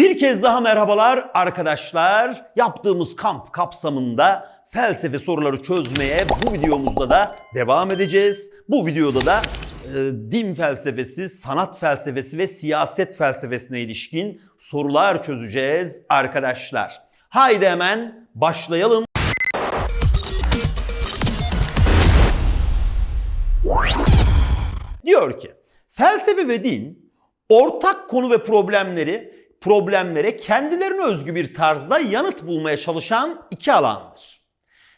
Bir kez daha merhabalar arkadaşlar. Yaptığımız kamp kapsamında felsefe soruları çözmeye bu videomuzda da devam edeceğiz. Bu videoda da e, din felsefesi, sanat felsefesi ve siyaset felsefesine ilişkin sorular çözeceğiz arkadaşlar. Haydi hemen başlayalım. Diyor ki felsefe ve din ortak konu ve problemleri problemlere kendilerine özgü bir tarzda yanıt bulmaya çalışan iki alandır.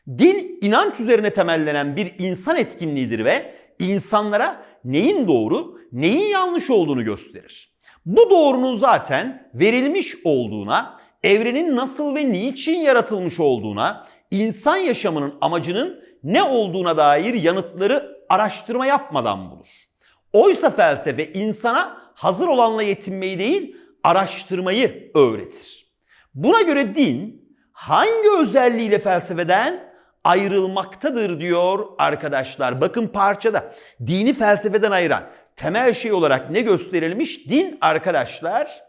Din inanç üzerine temellenen bir insan etkinliğidir ve insanlara neyin doğru, neyin yanlış olduğunu gösterir. Bu doğrunun zaten verilmiş olduğuna, evrenin nasıl ve niçin yaratılmış olduğuna, insan yaşamının amacının ne olduğuna dair yanıtları araştırma yapmadan bulur. Oysa felsefe insana hazır olanla yetinmeyi değil, araştırmayı öğretir. Buna göre din hangi özelliğiyle felsefeden ayrılmaktadır diyor arkadaşlar. Bakın parçada dini felsefeden ayıran temel şey olarak ne gösterilmiş? Din arkadaşlar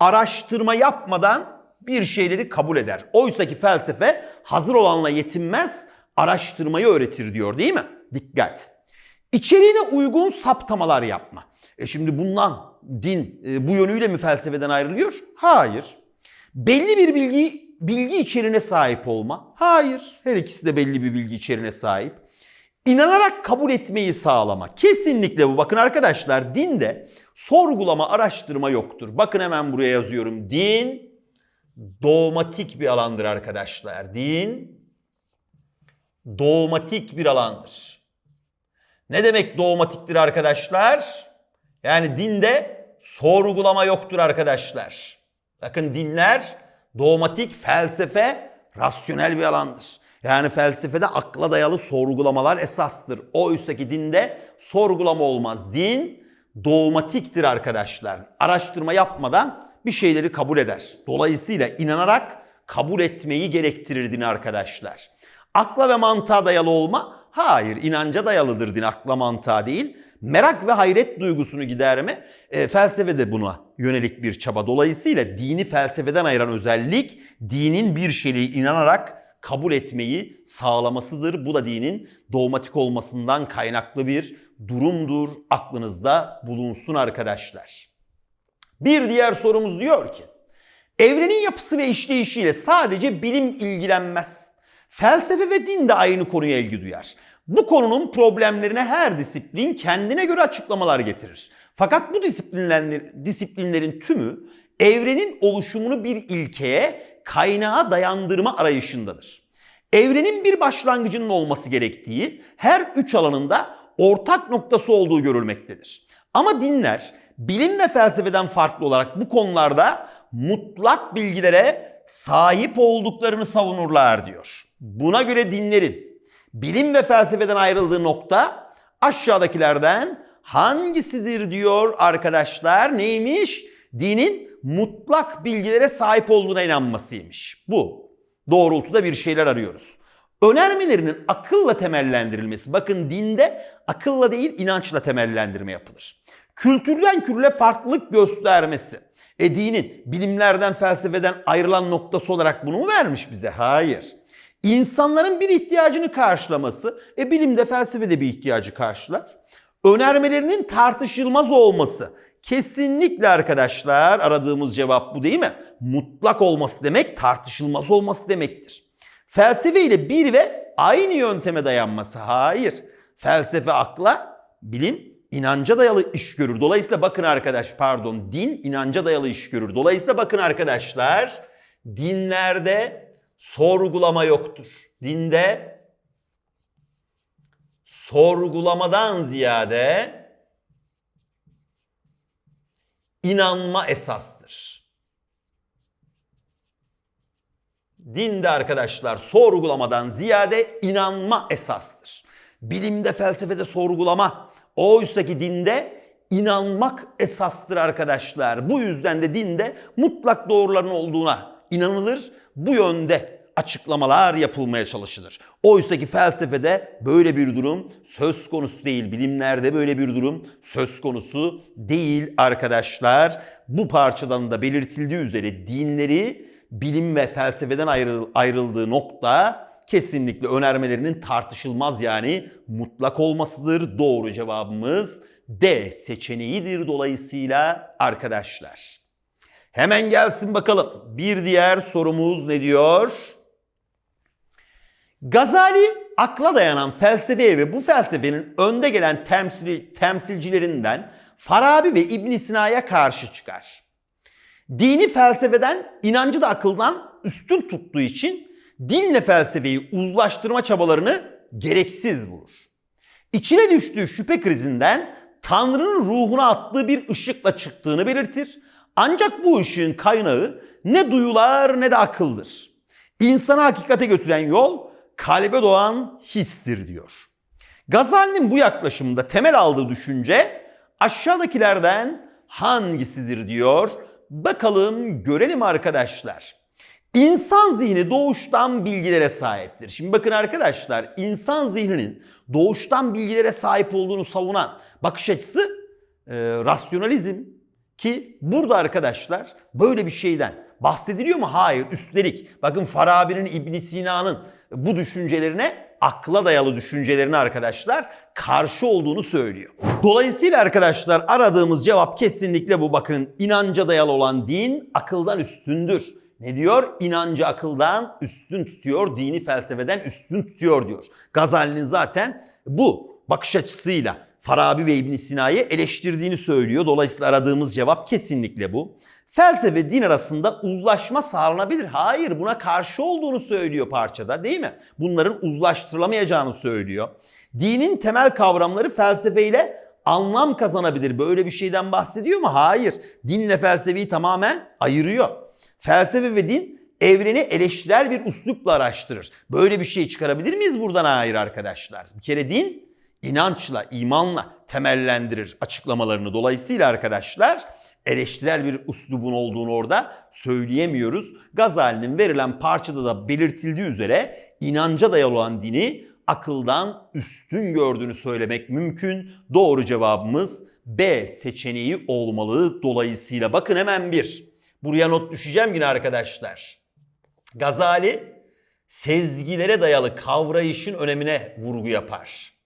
araştırma yapmadan bir şeyleri kabul eder. Oysa ki felsefe hazır olanla yetinmez, araştırmayı öğretir diyor değil mi? Dikkat. İçeriğine uygun saptamalar yapma. E şimdi bundan din e, bu yönüyle mi felsefeden ayrılıyor? Hayır. Belli bir bilgi bilgi içeriğine sahip olma? Hayır. Her ikisi de belli bir bilgi içeriğine sahip. İnanarak kabul etmeyi sağlama. Kesinlikle bu. Bakın arkadaşlar dinde sorgulama, araştırma yoktur. Bakın hemen buraya yazıyorum. Din dogmatik bir alandır arkadaşlar. Din dogmatik bir alandır. Ne demek dogmatiktir arkadaşlar? Yani dinde sorgulama yoktur arkadaşlar. Bakın dinler dogmatik, felsefe rasyonel bir alandır. Yani felsefede akla dayalı sorgulamalar esastır. Oysa ki dinde sorgulama olmaz. Din dogmatiktir arkadaşlar. Araştırma yapmadan bir şeyleri kabul eder. Dolayısıyla inanarak kabul etmeyi gerektirir din arkadaşlar. Akla ve mantığa dayalı olma? Hayır, inanca dayalıdır din, akla mantığa değil. Merak ve hayret duygusunu giderme e, felsefe buna yönelik bir çaba. Dolayısıyla dini felsefeden ayıran özellik dinin bir şeyi inanarak kabul etmeyi sağlamasıdır. Bu da dinin dogmatik olmasından kaynaklı bir durumdur. Aklınızda bulunsun arkadaşlar. Bir diğer sorumuz diyor ki, evrenin yapısı ve işleyişiyle sadece bilim ilgilenmez. Felsefe ve din de aynı konuya ilgi duyar. Bu konunun problemlerine her disiplin kendine göre açıklamalar getirir. Fakat bu disiplinlerin, disiplinlerin tümü evrenin oluşumunu bir ilkeye, kaynağa dayandırma arayışındadır. Evrenin bir başlangıcının olması gerektiği her üç alanında ortak noktası olduğu görülmektedir. Ama dinler bilim ve felsefeden farklı olarak bu konularda mutlak bilgilere sahip olduklarını savunurlar diyor. Buna göre dinlerin bilim ve felsefeden ayrıldığı nokta aşağıdakilerden hangisidir diyor arkadaşlar. Neymiş? Dinin mutlak bilgilere sahip olduğuna inanmasıymış. Bu doğrultuda bir şeyler arıyoruz. Önermelerinin akılla temellendirilmesi. Bakın dinde akılla değil inançla temellendirme yapılır. Kültürden kültüre farklılık göstermesi. E dinin bilimlerden felsefeden ayrılan noktası olarak bunu mu vermiş bize? Hayır. İnsanların bir ihtiyacını karşılaması, e bilimde felsefede bir ihtiyacı karşılar. Önermelerinin tartışılmaz olması. Kesinlikle arkadaşlar aradığımız cevap bu değil mi? Mutlak olması demek tartışılmaz olması demektir. Felsefe ile bir ve aynı yönteme dayanması. Hayır. Felsefe akla, bilim inanca dayalı iş görür. Dolayısıyla bakın arkadaş pardon din inanca dayalı iş görür. Dolayısıyla bakın arkadaşlar dinlerde sorgulama yoktur. Dinde sorgulamadan ziyade inanma esastır. Dinde arkadaşlar sorgulamadan ziyade inanma esastır. Bilimde, felsefede sorgulama, oysa ki dinde inanmak esastır arkadaşlar. Bu yüzden de dinde mutlak doğruların olduğuna inanılır. Bu yönde açıklamalar yapılmaya çalışılır. Oysa ki felsefede böyle bir durum söz konusu değil. Bilimlerde böyle bir durum söz konusu değil arkadaşlar. bu parçadan da belirtildiği üzere dinleri bilim ve felsefeden ayrı- ayrıldığı nokta kesinlikle önermelerinin tartışılmaz yani mutlak olmasıdır. Doğru cevabımız D seçeneğidir dolayısıyla arkadaşlar. Hemen gelsin bakalım. Bir diğer sorumuz ne diyor? Gazali akla dayanan felsefeye ve bu felsefenin önde gelen temsil, temsilcilerinden Farabi ve İbn Sina'ya karşı çıkar. Dini felsefeden, inancı da akıldan üstün tuttuğu için dinle felsefeyi uzlaştırma çabalarını gereksiz bulur. İçine düştüğü şüphe krizinden Tanrı'nın ruhuna attığı bir ışıkla çıktığını belirtir. Ancak bu ışığın kaynağı ne duyular ne de akıldır. İnsanı hakikate götüren yol kalbe doğan histir diyor. Gazali'nin bu yaklaşımda temel aldığı düşünce aşağıdakilerden hangisidir diyor. Bakalım görelim arkadaşlar. İnsan zihni doğuştan bilgilere sahiptir. Şimdi bakın arkadaşlar insan zihninin doğuştan bilgilere sahip olduğunu savunan bakış açısı e, rasyonalizm ki burada arkadaşlar böyle bir şeyden bahsediliyor mu? Hayır. Üstelik bakın Farabi'nin İbn Sina'nın bu düşüncelerine akla dayalı düşüncelerine arkadaşlar karşı olduğunu söylüyor. Dolayısıyla arkadaşlar aradığımız cevap kesinlikle bu. Bakın inanca dayalı olan din akıldan üstündür. Ne diyor? İnancı akıldan üstün tutuyor, dini felsefeden üstün tutuyor diyor. Gazali'nin zaten bu bakış açısıyla Farabi ve İbn Sina'yı eleştirdiğini söylüyor. Dolayısıyla aradığımız cevap kesinlikle bu. Felsefe ve din arasında uzlaşma sağlanabilir. Hayır buna karşı olduğunu söylüyor parçada değil mi? Bunların uzlaştırılamayacağını söylüyor. Dinin temel kavramları felsefeyle anlam kazanabilir. Böyle bir şeyden bahsediyor mu? Hayır. Dinle felsefeyi tamamen ayırıyor. Felsefe ve din evreni eleştirel bir üslupla araştırır. Böyle bir şey çıkarabilir miyiz buradan? Hayır arkadaşlar. Bir kere din inançla, imanla temellendirir açıklamalarını. Dolayısıyla arkadaşlar eleştirel bir üslubun olduğunu orada söyleyemiyoruz. Gazali'nin verilen parçada da belirtildiği üzere inanca dayalı olan dini akıldan üstün gördüğünü söylemek mümkün. Doğru cevabımız B seçeneği olmalı. Dolayısıyla bakın hemen bir. Buraya not düşeceğim yine arkadaşlar. Gazali sezgilere dayalı kavrayışın önemine vurgu yapar.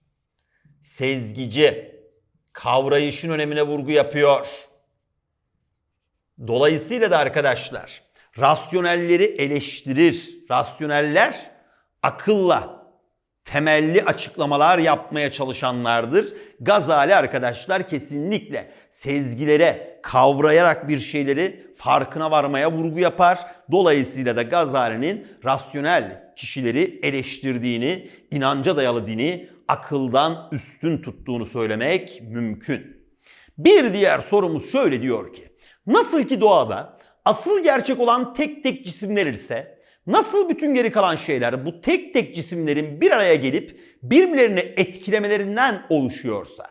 Sezgici kavrayışın önemine vurgu yapıyor. Dolayısıyla da arkadaşlar rasyonelleri eleştirir. Rasyoneller akılla temelli açıklamalar yapmaya çalışanlardır. Gazali arkadaşlar kesinlikle sezgilere kavrayarak bir şeyleri farkına varmaya vurgu yapar. Dolayısıyla da Gazali'nin rasyonel kişileri eleştirdiğini, inanca dayalı dini akıldan üstün tuttuğunu söylemek mümkün. Bir diğer sorumuz şöyle diyor ki, nasıl ki doğada asıl gerçek olan tek tek cisimler ise Nasıl bütün geri kalan şeyler bu tek tek cisimlerin bir araya gelip birbirlerini etkilemelerinden oluşuyorsa,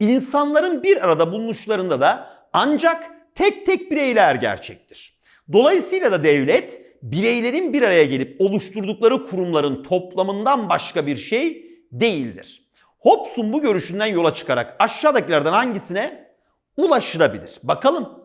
insanların bir arada bulunuşlarında da ancak tek tek bireyler gerçektir. Dolayısıyla da devlet bireylerin bir araya gelip oluşturdukları kurumların toplamından başka bir şey değildir. Hobbes'un bu görüşünden yola çıkarak aşağıdakilerden hangisine ulaşılabilir? Bakalım.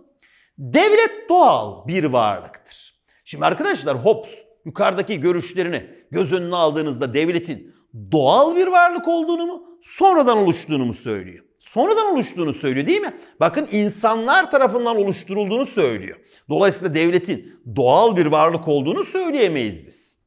Devlet doğal bir varlıktır. Şimdi arkadaşlar Hobbes yukarıdaki görüşlerini göz önüne aldığınızda devletin doğal bir varlık olduğunu mu sonradan oluştuğunu mu söylüyor? Sonradan oluştuğunu söylüyor değil mi? Bakın insanlar tarafından oluşturulduğunu söylüyor. Dolayısıyla devletin doğal bir varlık olduğunu söyleyemeyiz biz.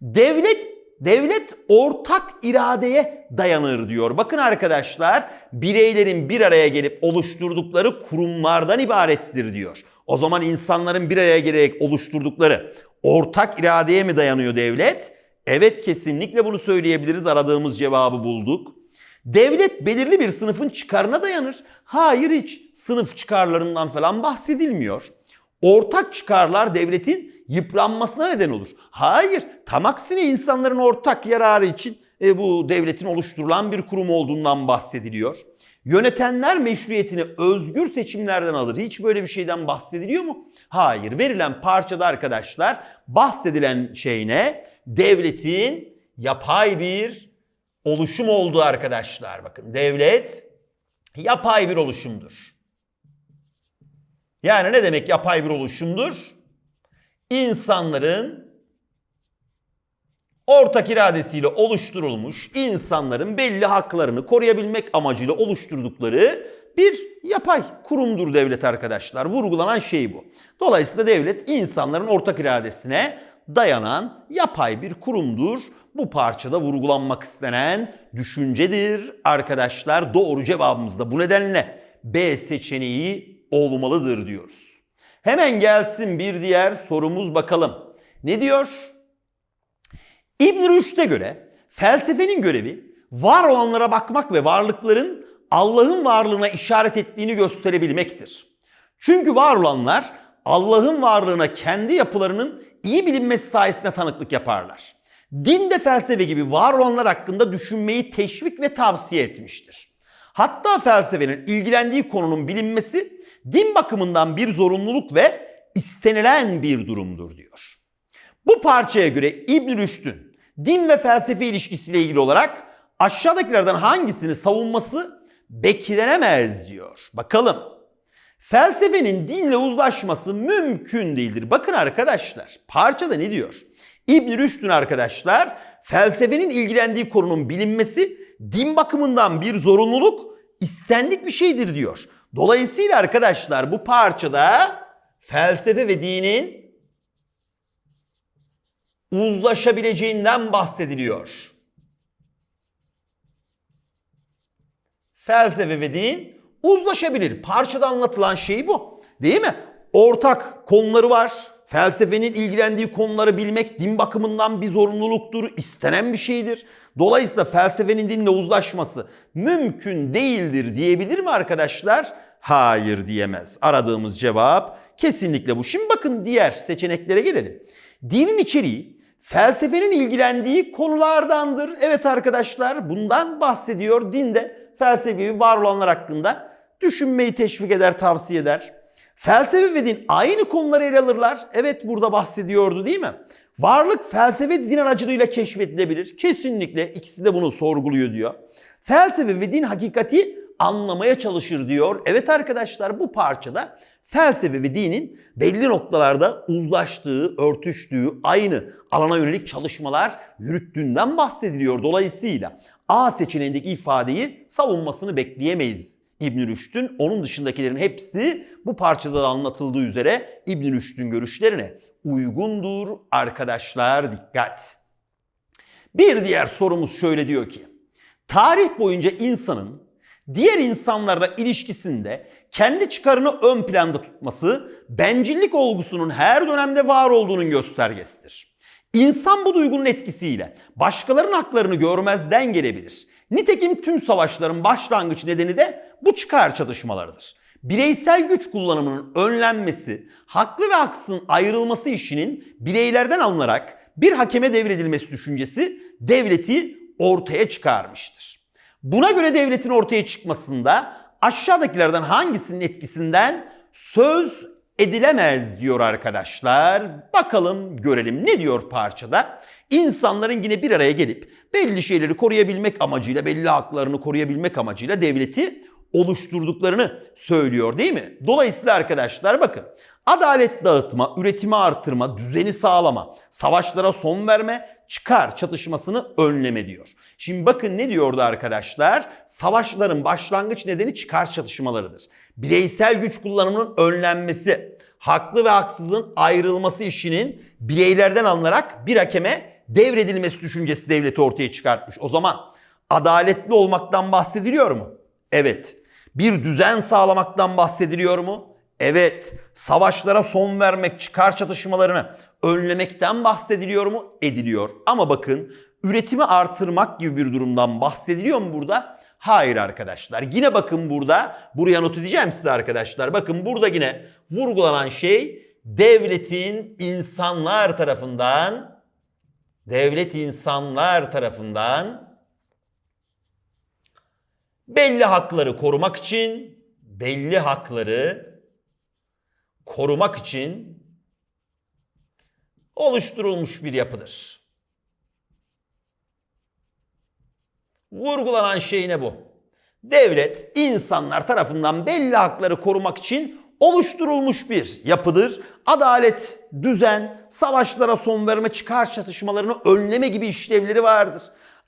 Devlet Devlet ortak iradeye dayanır diyor. Bakın arkadaşlar bireylerin bir araya gelip oluşturdukları kurumlardan ibarettir diyor. O zaman insanların bir araya gelerek oluşturdukları ortak iradeye mi dayanıyor devlet? Evet kesinlikle bunu söyleyebiliriz. Aradığımız cevabı bulduk. Devlet belirli bir sınıfın çıkarına dayanır. Hayır hiç sınıf çıkarlarından falan bahsedilmiyor. Ortak çıkarlar devletin yıpranmasına neden olur. Hayır, tam aksine insanların ortak yararı için e, bu devletin oluşturulan bir kurum olduğundan bahsediliyor. Yönetenler meşruiyetini özgür seçimlerden alır. Hiç böyle bir şeyden bahsediliyor mu? Hayır. Verilen parçada arkadaşlar bahsedilen şey ne? Devletin yapay bir oluşum olduğu arkadaşlar. Bakın devlet yapay bir oluşumdur. Yani ne demek yapay bir oluşumdur? İnsanların ortak iradesiyle oluşturulmuş insanların belli haklarını koruyabilmek amacıyla oluşturdukları bir yapay kurumdur devlet arkadaşlar. Vurgulanan şey bu. Dolayısıyla devlet insanların ortak iradesine dayanan yapay bir kurumdur. Bu parçada vurgulanmak istenen düşüncedir arkadaşlar. Doğru cevabımız da bu nedenle B seçeneği olmalıdır diyoruz. Hemen gelsin bir diğer sorumuz bakalım. Ne diyor? İbn Rüşd'e göre felsefenin görevi var olanlara bakmak ve varlıkların Allah'ın varlığına işaret ettiğini gösterebilmektir. Çünkü var olanlar Allah'ın varlığına kendi yapılarının iyi bilinmesi sayesinde tanıklık yaparlar. Din de felsefe gibi var olanlar hakkında düşünmeyi teşvik ve tavsiye etmiştir. Hatta felsefenin ilgilendiği konunun bilinmesi din bakımından bir zorunluluk ve istenilen bir durumdur diyor. Bu parçaya göre İbn Rüşd'ün din ve felsefe ilişkisiyle ilgili olarak aşağıdakilerden hangisini savunması beklenemez diyor. Bakalım. Felsefenin dinle uzlaşması mümkün değildir. Bakın arkadaşlar parçada ne diyor? İbn Rüşd'ün arkadaşlar felsefenin ilgilendiği konunun bilinmesi din bakımından bir zorunluluk, istendik bir şeydir diyor. Dolayısıyla arkadaşlar bu parçada felsefe ve dinin uzlaşabileceğinden bahsediliyor. Felsefe ve din uzlaşabilir. Parçada anlatılan şey bu. Değil mi? Ortak konuları var. Felsefenin ilgilendiği konuları bilmek din bakımından bir zorunluluktur, istenen bir şeydir. Dolayısıyla felsefenin dinle uzlaşması mümkün değildir diyebilir mi arkadaşlar? Hayır diyemez. Aradığımız cevap kesinlikle bu. Şimdi bakın diğer seçeneklere gelelim. Dinin içeriği felsefenin ilgilendiği konulardandır. Evet arkadaşlar bundan bahsediyor. Dinde felsefe gibi var olanlar hakkında düşünmeyi teşvik eder, tavsiye eder. Felsefe ve din aynı konuları ele alırlar. Evet burada bahsediyordu değil mi? Varlık felsefe din aracılığıyla keşfedilebilir. Kesinlikle ikisi de bunu sorguluyor diyor. Felsefe ve din hakikati anlamaya çalışır diyor. Evet arkadaşlar bu parçada felsefe ve dinin belli noktalarda uzlaştığı, örtüştüğü, aynı alana yönelik çalışmalar yürüttüğünden bahsediliyor. Dolayısıyla A seçeneğindeki ifadeyi savunmasını bekleyemeyiz. İbn Rüşd'ün onun dışındakilerin hepsi bu parçada da anlatıldığı üzere İbn Rüşd'ün görüşlerine uygundur arkadaşlar dikkat. Bir diğer sorumuz şöyle diyor ki tarih boyunca insanın diğer insanlarla ilişkisinde kendi çıkarını ön planda tutması bencillik olgusunun her dönemde var olduğunun göstergesidir. İnsan bu duygunun etkisiyle başkalarının haklarını görmezden gelebilir. Nitekim tüm savaşların başlangıç nedeni de bu çıkar çatışmalarıdır. Bireysel güç kullanımının önlenmesi, haklı ve haksızın ayrılması işinin bireylerden alınarak bir hakeme devredilmesi düşüncesi devleti ortaya çıkarmıştır. Buna göre devletin ortaya çıkmasında aşağıdakilerden hangisinin etkisinden söz edilemez diyor arkadaşlar. Bakalım görelim ne diyor parçada? İnsanların yine bir araya gelip belli şeyleri koruyabilmek amacıyla, belli haklarını koruyabilmek amacıyla devleti oluşturduklarını söylüyor değil mi? Dolayısıyla arkadaşlar bakın adalet dağıtma, üretimi artırma, düzeni sağlama, savaşlara son verme, çıkar çatışmasını önleme diyor. Şimdi bakın ne diyordu arkadaşlar? Savaşların başlangıç nedeni çıkar çatışmalarıdır. Bireysel güç kullanımının önlenmesi, haklı ve haksızın ayrılması işinin bireylerden alınarak bir hakeme devredilmesi düşüncesi devleti ortaya çıkartmış. O zaman adaletli olmaktan bahsediliyor mu? Evet. Bir düzen sağlamaktan bahsediliyor mu? Evet. Savaşlara son vermek, çıkar çatışmalarını önlemekten bahsediliyor mu? Ediliyor. Ama bakın üretimi artırmak gibi bir durumdan bahsediliyor mu burada? Hayır arkadaşlar. Yine bakın burada, buraya not edeceğim size arkadaşlar. Bakın burada yine vurgulanan şey devletin insanlar tarafından devlet insanlar tarafından belli hakları korumak için belli hakları korumak için oluşturulmuş bir yapıdır. Vurgulanan şey ne bu? Devlet insanlar tarafından belli hakları korumak için oluşturulmuş bir yapıdır. Adalet, düzen, savaşlara son verme, çıkar çatışmalarını önleme gibi işlevleri vardır.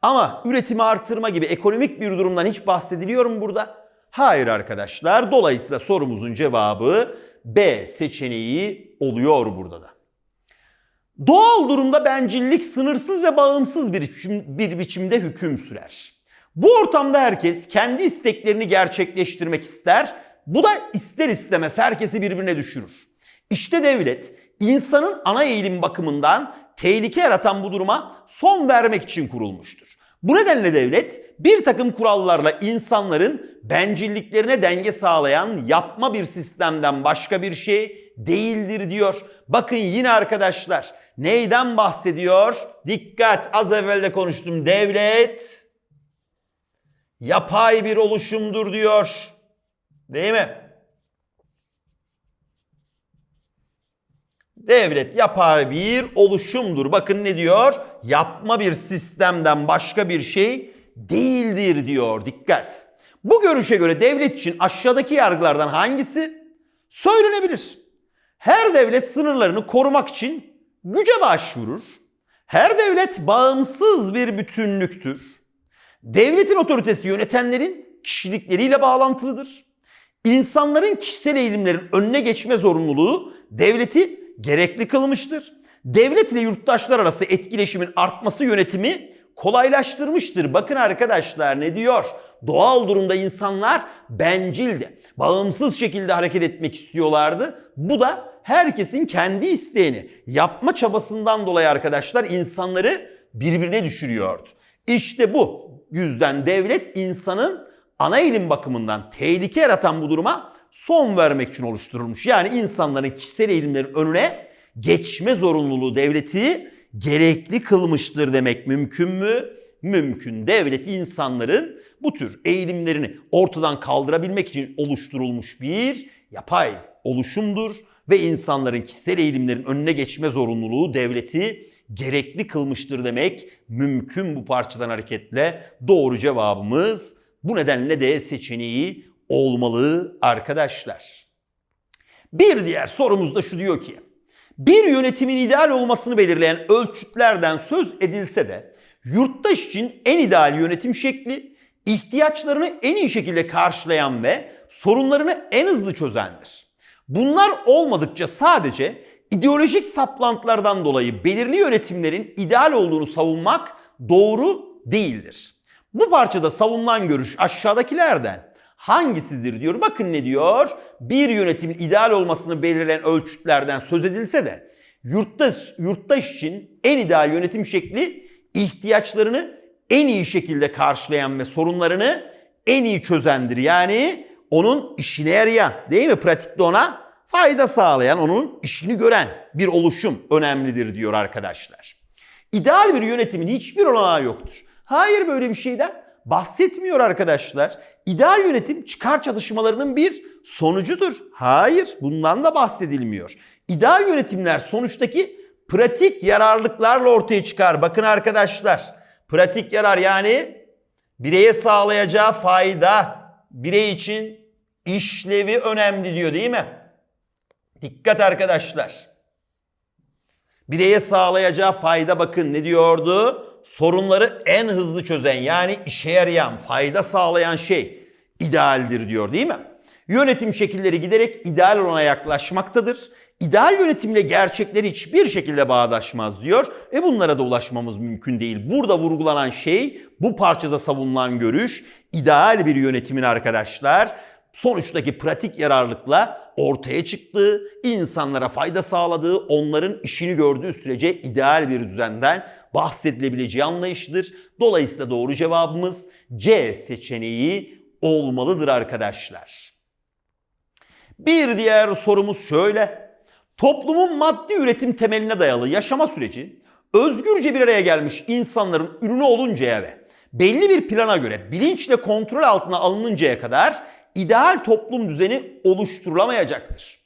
Ama üretimi artırma gibi ekonomik bir durumdan hiç bahsediliyor mu burada? Hayır arkadaşlar. Dolayısıyla sorumuzun cevabı B seçeneği oluyor burada da. Doğal durumda bencillik sınırsız ve bağımsız bir, biçim, bir biçimde hüküm sürer. Bu ortamda herkes kendi isteklerini gerçekleştirmek ister. Bu da ister istemez herkesi birbirine düşürür. İşte devlet insanın ana eğilim bakımından tehlike yaratan bu duruma son vermek için kurulmuştur. Bu nedenle devlet bir takım kurallarla insanların bencilliklerine denge sağlayan yapma bir sistemden başka bir şey değildir diyor. Bakın yine arkadaşlar neyden bahsediyor? Dikkat az evvel de konuştum. Devlet yapay bir oluşumdur diyor. Değil mi? Devlet yapar bir oluşumdur. Bakın ne diyor? Yapma bir sistemden başka bir şey değildir diyor. Dikkat. Bu görüşe göre devlet için aşağıdaki yargılardan hangisi söylenebilir? Her devlet sınırlarını korumak için güce başvurur. Her devlet bağımsız bir bütünlüktür. Devletin otoritesi yönetenlerin kişilikleriyle bağlantılıdır. İnsanların kişisel eğilimlerin önüne geçme zorunluluğu devleti gerekli kılmıştır. Devlet ile yurttaşlar arası etkileşimin artması yönetimi kolaylaştırmıştır. Bakın arkadaşlar ne diyor? Doğal durumda insanlar bencildi. Bağımsız şekilde hareket etmek istiyorlardı. Bu da herkesin kendi isteğini yapma çabasından dolayı arkadaşlar insanları birbirine düşürüyordu. İşte bu yüzden devlet insanın ana eğilim bakımından tehlike yaratan bu duruma son vermek için oluşturulmuş. Yani insanların kişisel eğilimlerin önüne geçme zorunluluğu devleti gerekli kılmıştır demek mümkün mü? Mümkün. Devlet insanların bu tür eğilimlerini ortadan kaldırabilmek için oluşturulmuş bir yapay oluşumdur ve insanların kişisel eğilimlerin önüne geçme zorunluluğu devleti gerekli kılmıştır demek mümkün bu parçadan hareketle doğru cevabımız bu nedenle de seçeneği olmalı arkadaşlar. Bir diğer sorumuz da şu diyor ki bir yönetimin ideal olmasını belirleyen ölçütlerden söz edilse de yurttaş için en ideal yönetim şekli ihtiyaçlarını en iyi şekilde karşılayan ve sorunlarını en hızlı çözendir. Bunlar olmadıkça sadece ideolojik saplantılardan dolayı belirli yönetimlerin ideal olduğunu savunmak doğru değildir. Bu parçada savunulan görüş aşağıdakilerden hangisidir diyor. Bakın ne diyor? Bir yönetimin ideal olmasını belirleyen ölçütlerden söz edilse de yurttaş, yurttaş için en ideal yönetim şekli ihtiyaçlarını en iyi şekilde karşılayan ve sorunlarını en iyi çözendir. Yani onun işine yarayan değil mi? Pratikte ona fayda sağlayan, onun işini gören bir oluşum önemlidir diyor arkadaşlar. İdeal bir yönetimin hiçbir olanağı yoktur. Hayır böyle bir şeyden bahsetmiyor arkadaşlar. İdeal yönetim çıkar çatışmalarının bir sonucudur. Hayır bundan da bahsedilmiyor. İdeal yönetimler sonuçtaki pratik yararlıklarla ortaya çıkar. Bakın arkadaşlar pratik yarar yani bireye sağlayacağı fayda birey için işlevi önemli diyor değil mi? Dikkat arkadaşlar. Bireye sağlayacağı fayda bakın ne diyordu? Sorunları en hızlı çözen yani işe yarayan, fayda sağlayan şey idealdir diyor değil mi? Yönetim şekilleri giderek ideal olana yaklaşmaktadır. İdeal yönetimle gerçekleri hiçbir şekilde bağdaşmaz diyor. E bunlara da ulaşmamız mümkün değil. Burada vurgulanan şey bu parçada savunulan görüş ideal bir yönetimin arkadaşlar sonuçtaki pratik yararlıkla ortaya çıktığı, insanlara fayda sağladığı, onların işini gördüğü sürece ideal bir düzenden bahsedilebileceği anlayışıdır. Dolayısıyla doğru cevabımız C seçeneği olmalıdır arkadaşlar. Bir diğer sorumuz şöyle. Toplumun maddi üretim temeline dayalı yaşama süreci özgürce bir araya gelmiş insanların ürünü oluncaya ve belli bir plana göre bilinçle kontrol altına alınıncaya kadar ideal toplum düzeni oluşturulamayacaktır.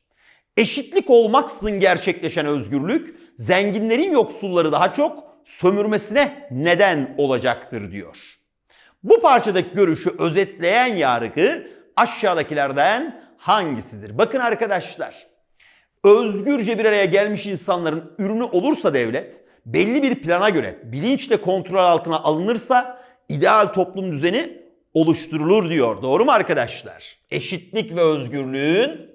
Eşitlik olmaksızın gerçekleşen özgürlük zenginlerin yoksulları daha çok sömürmesine neden olacaktır diyor. Bu parçadaki görüşü özetleyen yargı aşağıdakilerden hangisidir? Bakın arkadaşlar. Özgürce bir araya gelmiş insanların ürünü olursa devlet, belli bir plana göre bilinçle kontrol altına alınırsa ideal toplum düzeni oluşturulur diyor. Doğru mu arkadaşlar? Eşitlik ve özgürlüğün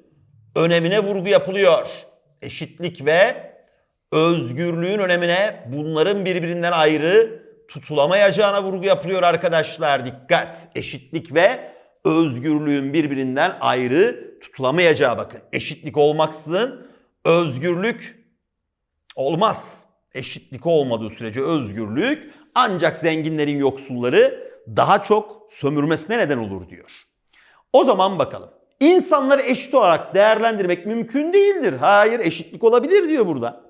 önemine vurgu yapılıyor. Eşitlik ve özgürlüğün önemine bunların birbirinden ayrı tutulamayacağına vurgu yapılıyor arkadaşlar. Dikkat! Eşitlik ve özgürlüğün birbirinden ayrı tutulamayacağı bakın. Eşitlik olmaksızın özgürlük olmaz. Eşitlik olmadığı sürece özgürlük ancak zenginlerin yoksulları daha çok sömürmesine neden olur diyor. O zaman bakalım. İnsanları eşit olarak değerlendirmek mümkün değildir. Hayır eşitlik olabilir diyor burada.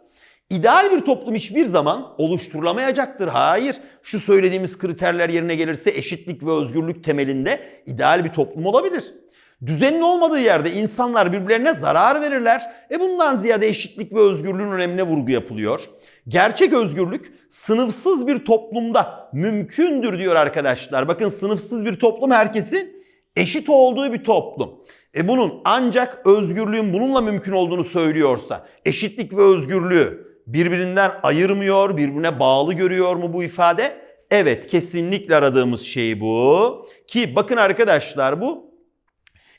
İdeal bir toplum hiçbir zaman oluşturulamayacaktır. Hayır. Şu söylediğimiz kriterler yerine gelirse eşitlik ve özgürlük temelinde ideal bir toplum olabilir. Düzenin olmadığı yerde insanlar birbirlerine zarar verirler. E bundan ziyade eşitlik ve özgürlüğün önemine vurgu yapılıyor. Gerçek özgürlük sınıfsız bir toplumda mümkündür diyor arkadaşlar. Bakın sınıfsız bir toplum herkesin eşit olduğu bir toplum. E bunun ancak özgürlüğün bununla mümkün olduğunu söylüyorsa eşitlik ve özgürlüğü birbirinden ayırmıyor, birbirine bağlı görüyor mu bu ifade? Evet kesinlikle aradığımız şey bu. Ki bakın arkadaşlar bu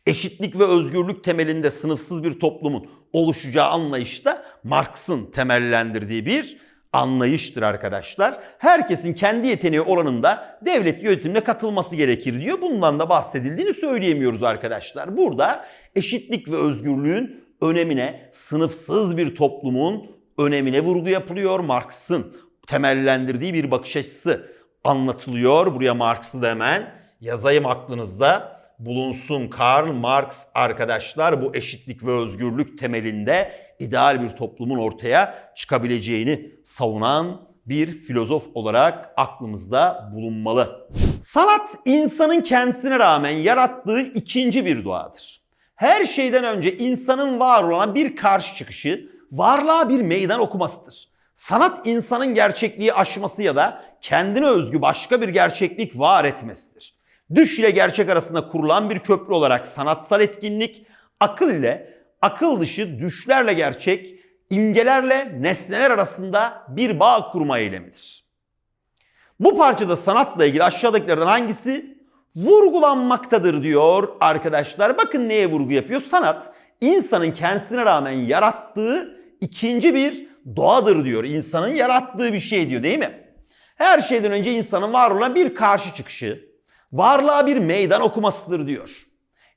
eşitlik ve özgürlük temelinde sınıfsız bir toplumun oluşacağı anlayışta Marx'ın temellendirdiği bir anlayıştır arkadaşlar. Herkesin kendi yeteneği oranında devlet yönetimine katılması gerekir diyor. Bundan da bahsedildiğini söyleyemiyoruz arkadaşlar. Burada eşitlik ve özgürlüğün önemine, sınıfsız bir toplumun önemine vurgu yapılıyor. Marx'ın temellendirdiği bir bakış açısı anlatılıyor. Buraya Marx'ı da hemen yazayım aklınızda bulunsun. Karl Marx arkadaşlar bu eşitlik ve özgürlük temelinde ideal bir toplumun ortaya çıkabileceğini savunan bir filozof olarak aklımızda bulunmalı. Sanat insanın kendisine rağmen yarattığı ikinci bir doğadır. Her şeyden önce insanın var olan bir karşı çıkışı, varlığa bir meydan okumasıdır. Sanat insanın gerçekliği aşması ya da kendine özgü başka bir gerçeklik var etmesidir. Düş ile gerçek arasında kurulan bir köprü olarak sanatsal etkinlik akıl ile akıl dışı düşlerle gerçek, imgelerle nesneler arasında bir bağ kurma eylemidir. Bu parçada sanatla ilgili aşağıdakilerden hangisi vurgulanmaktadır diyor arkadaşlar. Bakın neye vurgu yapıyor? Sanat insanın kendisine rağmen yarattığı ikinci bir doğadır diyor. İnsanın yarattığı bir şey diyor değil mi? Her şeyden önce insanın var olan bir karşı çıkışı, varlığa bir meydan okumasıdır diyor.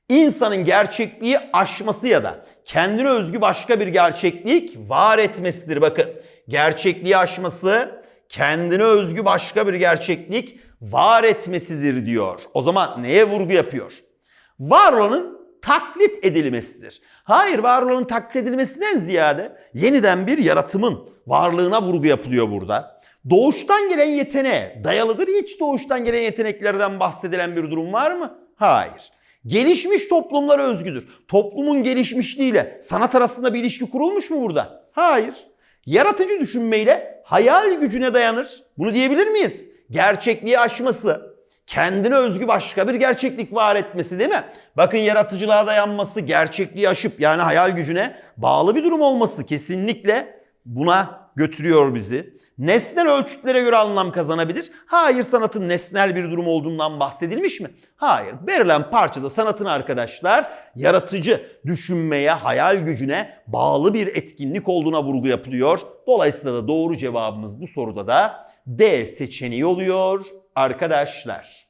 İnsanın gerçekliği aşması ya da kendine özgü başka bir gerçeklik var etmesidir. Bakın gerçekliği aşması kendine özgü başka bir gerçeklik var etmesidir diyor. O zaman neye vurgu yapıyor? Var olanın taklit edilmesidir. Hayır var taklit edilmesinden ziyade yeniden bir yaratımın varlığına vurgu yapılıyor burada. Doğuştan gelen yeteneğe dayalıdır. Hiç doğuştan gelen yeteneklerden bahsedilen bir durum var mı? Hayır. Gelişmiş toplumlara özgüdür. Toplumun gelişmişliğiyle sanat arasında bir ilişki kurulmuş mu burada? Hayır. Yaratıcı düşünmeyle hayal gücüne dayanır. Bunu diyebilir miyiz? Gerçekliği aşması, kendine özgü başka bir gerçeklik var etmesi değil mi? Bakın yaratıcılığa dayanması, gerçekliği aşıp yani hayal gücüne bağlı bir durum olması kesinlikle buna götürüyor bizi. Nesnel ölçütlere göre anlam kazanabilir. Hayır sanatın nesnel bir durum olduğundan bahsedilmiş mi? Hayır. Verilen parçada sanatın arkadaşlar yaratıcı düşünmeye, hayal gücüne bağlı bir etkinlik olduğuna vurgu yapılıyor. Dolayısıyla da doğru cevabımız bu soruda da D seçeneği oluyor arkadaşlar.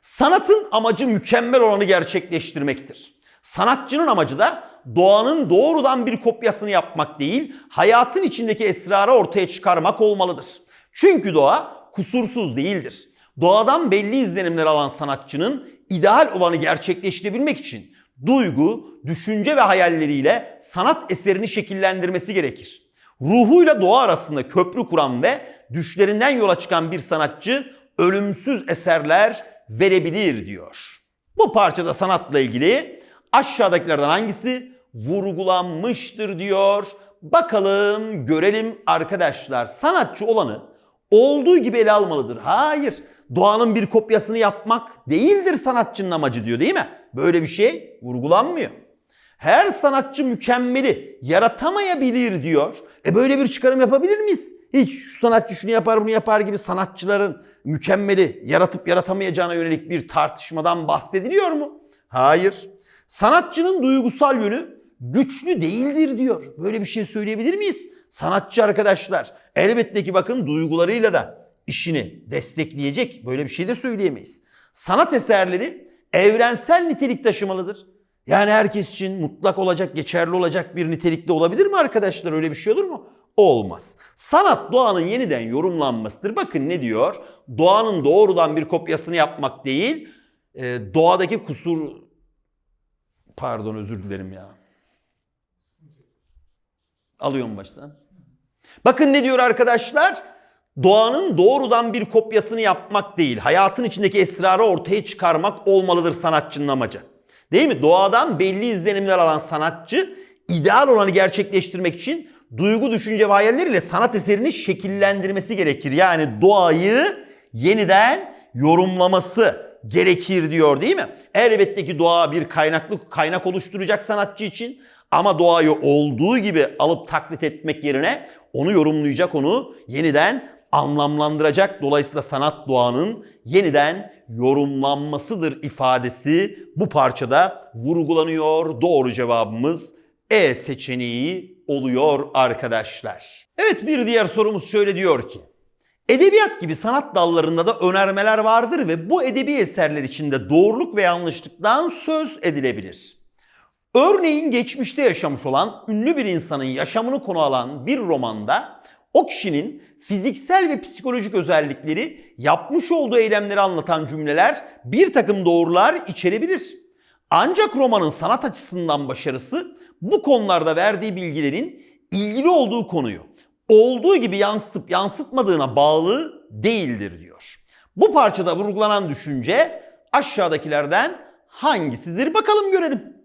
Sanatın amacı mükemmel olanı gerçekleştirmektir. Sanatçının amacı da doğanın doğrudan bir kopyasını yapmak değil, hayatın içindeki esrarı ortaya çıkarmak olmalıdır. Çünkü doğa kusursuz değildir. Doğadan belli izlenimler alan sanatçının ideal olanı gerçekleştirebilmek için duygu, düşünce ve hayalleriyle sanat eserini şekillendirmesi gerekir. Ruhuyla doğa arasında köprü kuran ve düşlerinden yola çıkan bir sanatçı ölümsüz eserler verebilir diyor. Bu parçada sanatla ilgili aşağıdakilerden hangisi vurgulanmıştır diyor. Bakalım görelim arkadaşlar. Sanatçı olanı olduğu gibi ele almalıdır. Hayır. Doğanın bir kopyasını yapmak değildir sanatçının amacı diyor değil mi? Böyle bir şey vurgulanmıyor. Her sanatçı mükemmeli yaratamayabilir diyor. E böyle bir çıkarım yapabilir miyiz? Hiç şu sanatçı şunu yapar bunu yapar gibi sanatçıların mükemmeli yaratıp yaratamayacağına yönelik bir tartışmadan bahsediliyor mu? Hayır. Sanatçının duygusal yönü güçlü değildir diyor. Böyle bir şey söyleyebilir miyiz? Sanatçı arkadaşlar elbette ki bakın duygularıyla da işini destekleyecek böyle bir şey de söyleyemeyiz. Sanat eserleri evrensel nitelik taşımalıdır. Yani herkes için mutlak olacak, geçerli olacak bir nitelikte olabilir mi arkadaşlar? Öyle bir şey olur mu? Olmaz. Sanat doğanın yeniden yorumlanmasıdır. Bakın ne diyor? Doğanın doğrudan bir kopyasını yapmak değil, e, doğadaki kusur... Pardon özür dilerim ya. Alıyorum baştan. Bakın ne diyor arkadaşlar? Doğanın doğrudan bir kopyasını yapmak değil, hayatın içindeki esrarı ortaya çıkarmak olmalıdır sanatçının amacı. Değil mi? Doğadan belli izlenimler alan sanatçı ideal olanı gerçekleştirmek için duygu, düşünce ve hayalleriyle sanat eserini şekillendirmesi gerekir. Yani doğayı yeniden yorumlaması gerekir diyor değil mi? Elbette ki doğa bir kaynaklı kaynak oluşturacak sanatçı için ama doğayı olduğu gibi alıp taklit etmek yerine onu yorumlayacak, onu yeniden anlamlandıracak. Dolayısıyla sanat doğanın yeniden yorumlanmasıdır ifadesi bu parçada vurgulanıyor. Doğru cevabımız E seçeneği oluyor arkadaşlar. Evet bir diğer sorumuz şöyle diyor ki. Edebiyat gibi sanat dallarında da önermeler vardır ve bu edebi eserler içinde doğruluk ve yanlışlıktan söz edilebilir. Örneğin geçmişte yaşamış olan ünlü bir insanın yaşamını konu alan bir romanda o kişinin fiziksel ve psikolojik özellikleri, yapmış olduğu eylemleri anlatan cümleler bir takım doğrular içerebilir. Ancak romanın sanat açısından başarısı bu konularda verdiği bilgilerin ilgili olduğu konuyu olduğu gibi yansıtıp yansıtmadığına bağlı değildir diyor. Bu parçada vurgulanan düşünce aşağıdakilerden hangisidir bakalım görelim.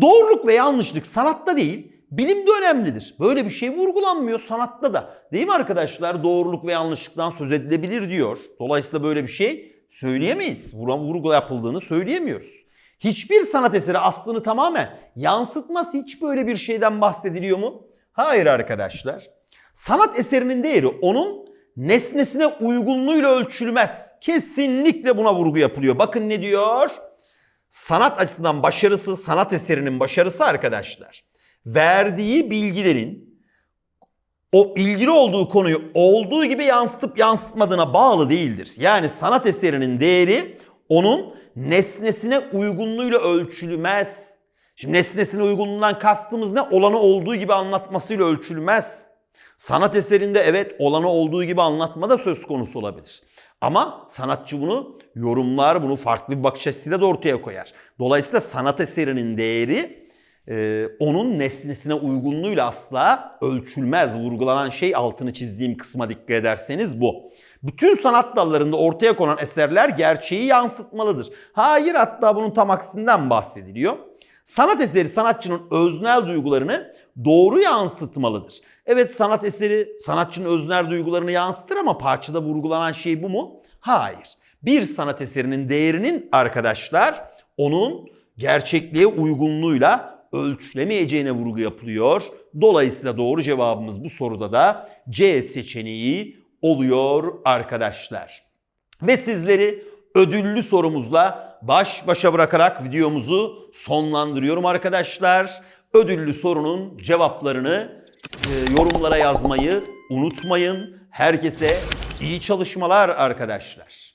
Doğruluk ve yanlışlık sanatta değil, bilimde önemlidir. Böyle bir şey vurgulanmıyor sanatta da. Değil mi arkadaşlar? Doğruluk ve yanlışlıktan söz edilebilir diyor. Dolayısıyla böyle bir şey söyleyemeyiz. Vuran vurgu yapıldığını söyleyemiyoruz. Hiçbir sanat eseri aslını tamamen yansıtmaz hiç böyle bir şeyden bahsediliyor mu? Hayır arkadaşlar. Sanat eserinin değeri onun nesnesine uygunluğuyla ölçülmez. Kesinlikle buna vurgu yapılıyor. Bakın ne diyor? sanat açısından başarısı, sanat eserinin başarısı arkadaşlar. Verdiği bilgilerin o ilgili olduğu konuyu olduğu gibi yansıtıp yansıtmadığına bağlı değildir. Yani sanat eserinin değeri onun nesnesine uygunluğuyla ölçülmez. Şimdi nesnesine uygunluğundan kastımız ne? Olanı olduğu gibi anlatmasıyla ölçülmez. Sanat eserinde evet olanı olduğu gibi anlatma da söz konusu olabilir. Ama sanatçı bunu yorumlar, bunu farklı bir bakış açısıyla da ortaya koyar. Dolayısıyla sanat eserinin değeri e, onun nesnesine uygunluğuyla asla ölçülmez. Vurgulanan şey altını çizdiğim kısma dikkat ederseniz bu. Bütün sanat dallarında ortaya konan eserler gerçeği yansıtmalıdır. Hayır hatta bunun tam aksinden bahsediliyor. Sanat eseri sanatçının öznel duygularını doğru yansıtmalıdır. Evet sanat eseri sanatçının öznel duygularını yansıtır ama parçada vurgulanan şey bu mu? Hayır. Bir sanat eserinin değerinin arkadaşlar onun gerçekliğe uygunluğuyla ölçülemeyeceğine vurgu yapılıyor. Dolayısıyla doğru cevabımız bu soruda da C seçeneği oluyor arkadaşlar. Ve sizleri ödüllü sorumuzla baş başa bırakarak videomuzu sonlandırıyorum arkadaşlar. Ödüllü sorunun cevaplarını e, yorumlara yazmayı unutmayın. Herkese iyi çalışmalar arkadaşlar.